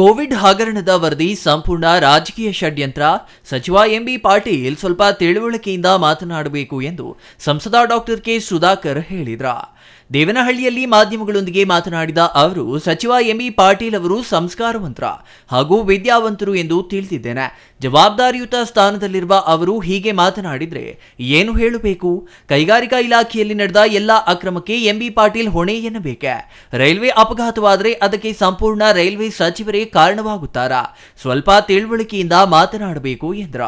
Covid ಹಗರಣದ ವರದಿ ಸಂಪೂರ್ಣ ರಾಜಕೀಯ ಷಡ್ಯಂತ್ರ. ಸಚಿವ ಎಂಬಿ ಪಾಟೀಲ್ ಸ್ವಲ್ಪ ತಿಳುವಳಿಕೆಯಿಂದ ಮಾತನಾಡಬೇಕು ಎಂದು ಸಂಸದ ಡಾಕ್ಟರ್ ಕೆ ಸುಧಾಕರ್ ಹೇಳಿದ್ರ. ದೇವನಹಳ್ಳಿಯಲ್ಲಿ ಮಾಧ್ಯಮಗಳೊಂದಿಗೆ ಮಾತನಾಡಿದ ಅವರು, ಸಚಿವ ಎಂಬಿ ಪಾಟೀಲ್ ಅವರು ಸಂಸ್ಕಾರವಂತರ ಹಾಗೂ ವಿದ್ಯಾವಂತರು ಎಂದು ತಿಳಿದಿದ್ದೇನೆ ಜವಾಬ್ದಾರಿಯುತ ಸ್ಥಾನದಲ್ಲಿರುವ ಅವರು ಹೀಗೆ ಮಾತನಾಡಿದ್ರೆ ಏನು ಹೇಳಬೇಕು? ಕೈಗಾರಿಕಾ ಇಲಾಖೆಯಲ್ಲಿ ನಡೆದ ಎಲ್ಲ ಅಕ್ರಮಕ್ಕೆ ಎಂಬಿ ಪಾಟೀಲ್ ಹೊಣೆ ಎನ್ನಬೇಕೆ? ರೈಲ್ವೆ ಅಪಘಾತವಾದರೆ ಅದಕ್ಕೆ ಸಂಪೂರ್ಣ ರೈಲ್ವೆ ಸಚಿವರೇ ಕಾರಣವಾಗುತ್ತಾರಾ? ಸ್ವಲ್ಪ ತಿಳುವಳಿಕೆಯಿಂದ ಮಾತನಾಡಬೇಕು ಎಂದ್ರ.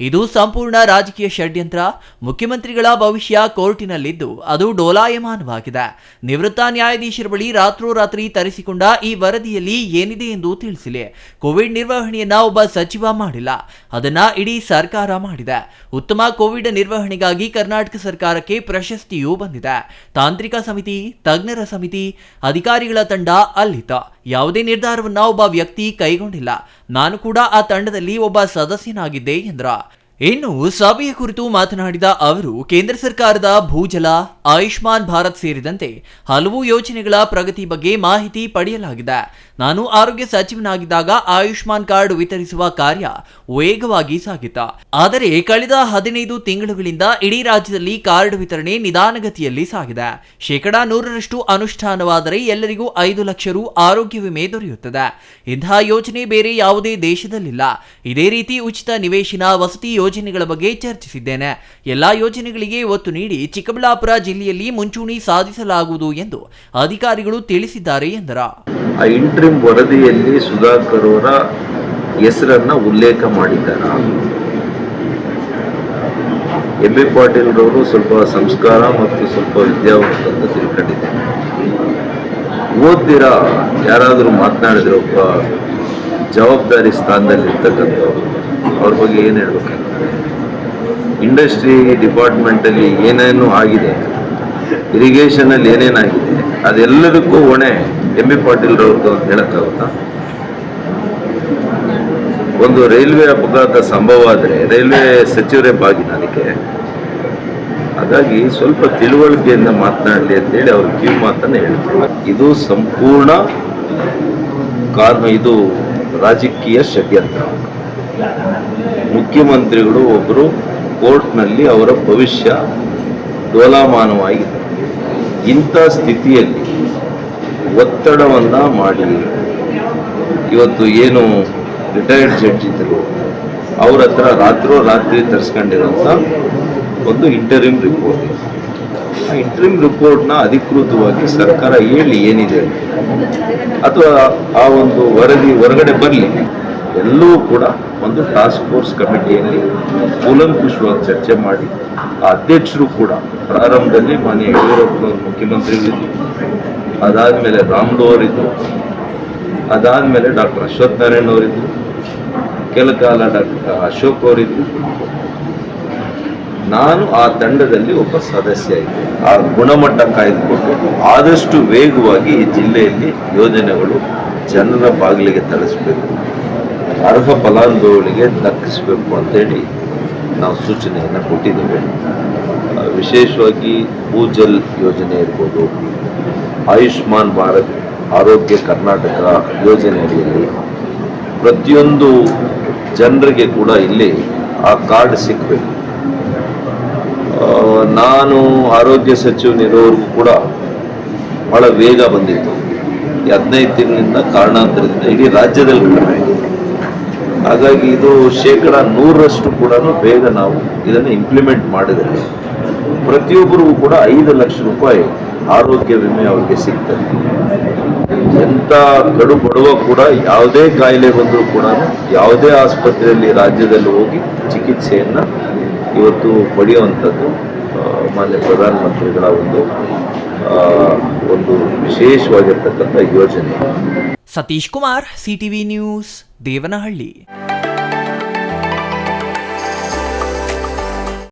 ಇದು ಸಂಪೂರ್ಣ ರಾಜಕೀಯ ಷಡ್ಯಂತ್ರ. ಮುಖ್ಯಮಂತ್ರಿಗಳ ಭವಿಷ್ಯ ಕೋರ್ಟಿನಲ್ಲಿದ್ದು ಅದು ಡೋಲಾಯಮಾನವಾಗಿದೆ. ನಿವೃತ್ತ ನ್ಯಾಯಾಧೀಶರ ಬಳಿ ರಾತ್ರೋರಾತ್ರಿ ತರಿಸಿಕೊಂಡ ಈ ವರದಿಯಲ್ಲಿ ಏನಿದೆ ಎಂದು ತಿಳಿಸಿಲೆ. ಕೋವಿಡ್ ನಿರ್ವಹಣೆಯನ್ನ ಒಬ್ಬ ಸಚಿವ ಮಾಡಿಲ್ಲ. ಅದನ್ನ ಇಡೀ ಸರ್ಕಾರ ಮಾಡಿದೆ. ಉತ್ತಮ ಕೋವಿಡ್ ನಿರ್ವಹಣೆಗಾಗಿ ಕರ್ನಾಟಕ ಸರ್ಕಾರಕ್ಕೆ ಪ್ರಶಸ್ತಿಯೂ ಬಂದಿದೆ. ತಾಂತ್ರಿಕ ಸಮಿತಿ, ತಜ್ಞರ ಸಮಿತಿ, ಅಧಿಕಾರಿಗಳ ತಂಡ ಅಲ್ಲಿತ್ತು. ಯಾವುದೇ ನಿರ್ಧಾರವನ್ನ ಒಬ್ಬ ವ್ಯಕ್ತಿ ಕೈಗೊಂಡಿಲ್ಲ. ನಾನು ಕೂಡ ಆ ತಂಡದಲ್ಲಿ ಒಬ್ಬ ಸದಸ್ಯನಾಗಿದ್ದೆ ಎಂದ್ರ. ಇನ್ನು ಸಭೆಯ ಕುರಿತು ಮಾತನಾಡಿದ ಅವರು, ಕೇಂದ್ರ ಸರ್ಕಾರದ ಭೂಜಲ, ಆಯುಷ್ಮಾನ್ ಭಾರತ್ ಸೇರಿದಂತೆ ಹಲವು ಯೋಜನೆಗಳ ಪ್ರಗತಿ ಬಗ್ಗೆ ಮಾಹಿತಿ ಪಡೆಯಲಾಗಿದೆ. ನಾನು ಆರೋಗ್ಯ ಸಚಿವನಾಗಿದ್ದಾಗ ಆಯುಷ್ಮಾನ್ ಕಾರ್ಡ್ ವಿತರಿಸುವ ಕಾರ್ಯ ವೇಗವಾಗಿ ಸಾಗಿತ ಆದರೆ ಕಳೆದ ಹದಿನೈದು ತಿಂಗಳುಗಳಿಂದ ಇಡೀ ರಾಜ್ಯದಲ್ಲಿ ಕಾರ್ಡ್ ವಿತರಣೆ ನಿಧಾನಗತಿಯಲ್ಲಿ ಸಾಗಿದೆ. ಶೇಕಡಾ ನೂರರಷ್ಟು ಅನುಷ್ಠಾನವಾದರೆ ಎಲ್ಲರಿಗೂ ಐದು ಲಕ್ಷ ರು ಆರೋಗ್ಯ ವಿಮೆ ದೊರೆಯುತ್ತದೆ. ಇಂತಹ ಯೋಜನೆ ಬೇರೆ ಯಾವುದೇ ದೇಶದಲ್ಲಿಲ್ಲ. ಇದೇ ರೀತಿ ಉಚಿತ ನಿವೇಶನ, ವಸತಿ ಯೋಜನೆಗಳ ಬಗ್ಗೆ ಚರ್ಚಿಸಿದ್ದೇನೆ. ಎಲ್ಲಾ ಯೋಜನೆಗಳಿಗೆ ಒತ್ತು ನೀಡಿ ಚಿಕ್ಕಬಳ್ಳಾಪುರ ಜಿಲ್ಲೆಯಲ್ಲಿ ಮುಂಚೂಣಿ ಸಾಧಿಸಲಾಗುವುದು ಎಂದು ಅಧಿಕಾರಿಗಳು ತಿಳಿಸಿದ್ದಾರೆ ಎಂದರ. ಆ ಇಂಟ್ರಿಮ್ ವರದಿಯಲ್ಲಿ ಸುಧಾಕರ್ ಅವರ ಹೆಸರನ್ನ ಉಲ್ಲೇಖ ಮಾಡಿದ್ದಾರ. ಎಂ ಬಿ ಪಾಟೀಲ್ ರವರು ಸ್ವಲ್ಪ ಸಂಸ್ಕಾರ ಮತ್ತು ಸ್ವಲ್ಪ ವಿದ್ಯಾವಂತ ಅಂತ ತಿಳ್ಕೊಂಡಿದ್ದೇನೆ. ಓದ್ದಿರ ಯಾರಾದರೂ ಮಾತನಾಡಿದ್ರೆ ಒಬ್ಬ ಜವಾಬ್ದಾರಿ ಸ್ಥಾನದಲ್ಲಿರ್ತಕ್ಕಂಥವ್ರು ಅವ್ರ ಬಗ್ಗೆ ಏನು ಹೇಳ್ಬೇಕಂತ ಇಂಡಸ್ಟ್ರಿ ಡಿಪಾರ್ಟ್ಮೆಂಟಲ್ಲಿ ಏನೇನು ಆಗಿದೆ ಇರಿಗೇಷನಲ್ಲಿ ಏನೇನಾಗಿದೆ ಅದೆಲ್ಲದಕ್ಕೂ ಹೊಣೆ ಎಂ ಬಿ ಪಾಟೀಲ್ ರವ್ರದ್ದು ಅಂತ ಹೇಳೋಕ್ಕಾಗುತ್ತಾ ಒಂದು ರೈಲ್ವೆ ಅಪಘಾತ ಸಂಭವ ಆದರೆ ರೈಲ್ವೆ ಸಚಿವರೇ ಬಾಗಿನ ಅದಕ್ಕೆ. ಹಾಗಾಗಿ ಸ್ವಲ್ಪ ತಿಳುವಳಿಕೆಯಿಂದ ಮಾತನಾಡಲಿ ಅಂತೇಳಿ ಅವ್ರ ಕಿವಿ ಮಾತನ್ನು ಹೇಳ್ತಾರೆ. ಇದು ಸಂಪೂರ್ಣ ಕಾರಣ, ಇದು ರಾಜಕೀಯ ಷಡ್ಯಂತ್ರ. ಮುಖ್ಯಮಂತ್ರಿಗಳು ಒಬ್ಬರು ಕೋರ್ಟ್ನಲ್ಲಿ ಅವರ ಭವಿಷ್ಯ ಡೋಲಾಮಾನವಾಗಿದೆ ಇಂಥ ಸ್ಥಿತಿಯಲ್ಲಿ ಒತ್ತಡವನ್ನು ಮಾಡಿ ಇವತ್ತು ಏನು ರಿಟೈರ್ಡ್ ಜಡ್ಜ್ ಇದ್ದರು ಅವ್ರ ಹತ್ರ ರಾತ್ರೋ ರಾತ್ರಿ ತರಿಸ್ಕೊಂಡಿರೋಂಥ ಒಂದು ಇಂಟರಿಮ್ ರಿಪೋರ್ಟ್ ಇಂಟರಿಮ್ ರಿಪೋರ್ಟ್ನ ಅಧಿಕೃತವಾಗಿ ಸರ್ಕಾರ ಹೇಳಿ ಏನಿದೆ ಅಥವಾ ಆ ಒಂದು ವರದಿ ಹೊರಗಡೆ ಬರಲಿ. ಎಲ್ಲವೂ ಕೂಡ ಒಂದು ಟಾಸ್ಕ್ ಫೋರ್ಸ್ ಕಮಿಟಿಯಲ್ಲಿ ಕೂಲಂಕುಷವಾಗಿ ಚರ್ಚೆ ಮಾಡಿ. ಆ ಅಧ್ಯಕ್ಷರು ಕೂಡ ಪ್ರಾರಂಭದಲ್ಲಿ ಮಾನ್ಯ ಯಡಿಯೂರಪ್ಪನವರು ಮೇಲೆ ಅದಾದಮೇಲೆ ರಾಮ್ಲು ಅವರಿದ್ರು ಅದಾದಮೇಲೆ ಡಾಕ್ಟರ್ ಅಶ್ವಥ್ ನಾರಾಯಣ್ ಅವರಿದ್ರು ಕೆಲ ಕಾಲ ಡಾಕ್ಟರ್ ಅಶೋಕ್ ಅವರಿದ್ರು ನಾನು ಆ ತಂಡದಲ್ಲಿ ಒಬ್ಬ ಸದಸ್ಯ ಇದ್ದೆ. ಆ ಗುಣಮಟ್ಟ ಕಾಯ್ದುಕೊಂಡು ಆದಷ್ಟು ವೇಗವಾಗಿ ಈ ಜಿಲ್ಲೆಯಲ್ಲಿ ಯೋಜನೆಗಳು ಜನರ ಬಾಗಿಲಿಗೆ ತಳಿಸ್ಬೇಕು ಅರ್ಹ ಫಲಾನುಭವಿಗಳಿಗೆ ದಕ್ಕಿಸಬೇಕು ಅಂತೇಳಿ ನಾವು ಸೂಚನೆಯನ್ನು ಕೊಟ್ಟಿದ್ದೇವೆ. ವಿಶೇಷವಾಗಿ ಭೂಜಲ್ ಯೋಜನೆ ಇರ್ಬೋದು, ಆಯುಷ್ಮಾನ್ ಭಾರತ್ ಆರೋಗ್ಯ ಕರ್ನಾಟಕ ಯೋಜನೆ ಅಡಿಯಲ್ಲಿ ಪ್ರತಿಯೊಂದು ಜನರಿಗೆ ಕೂಡ ಇಲ್ಲಿ ಆ ಕಾರ್ಡ್ ಸಿಗಬೇಕು. ನಾನು ಆರೋಗ್ಯ ಸಚಿವನಿರೋರಿಗೂ ಕೂಡ ಬಹಳ ವೇಗ ಬಂದಿತ್ತು. ಈ ಹದಿನೈದು ತಿಂಗಳಿಂದ ಕಾರಣಾಂತರದಿಂದ ಇಡೀ ರಾಜ್ಯದಲ್ಲಿ ಕಡಿಮೆ ಆಗಿದೆ ಹಾಗಾಗಿ ಇದು ಶೇಕಡ ನೂರರಷ್ಟು ಕೂಡ ಬೇಗ ನಾವು ಇದನ್ನು ಇಂಪ್ಲಿಮೆಂಟ್ ಮಾಡಿದರೆ ಪ್ರತಿಯೊಬ್ಬರಿಗೂ ಕೂಡ ಐದು ಲಕ್ಷ ರೂಪಾಯಿ ಆರೋಗ್ಯ ವಿಮೆ ಅವರಿಗೆ ಸಿಗ್ತದೆ. ಎಂಥ ಕಡು ಬಡವ ಕೂಡ ಯಾವುದೇ ಕಾಯಿಲೆ ಬಂದರೂ ಕೂಡ ಯಾವುದೇ ಆಸ್ಪತ್ರೆಯಲ್ಲಿ ರಾಜ್ಯದಲ್ಲಿ ಹೋಗಿ ಚಿಕಿತ್ಸೆಯನ್ನು ಇವತ್ತು ಪಡೆಯುವಂಥದ್ದು ಮಾನ್ಯ ಪ್ರಧಾನಮಂತ್ರಿಗಳ ಒಂದು ಒಂದು ವಿಶೇಷವಾಗಿರ್ತಕ್ಕಂಥ ಯೋಜನೆ. Satish Kumar CTV news Devanahalli.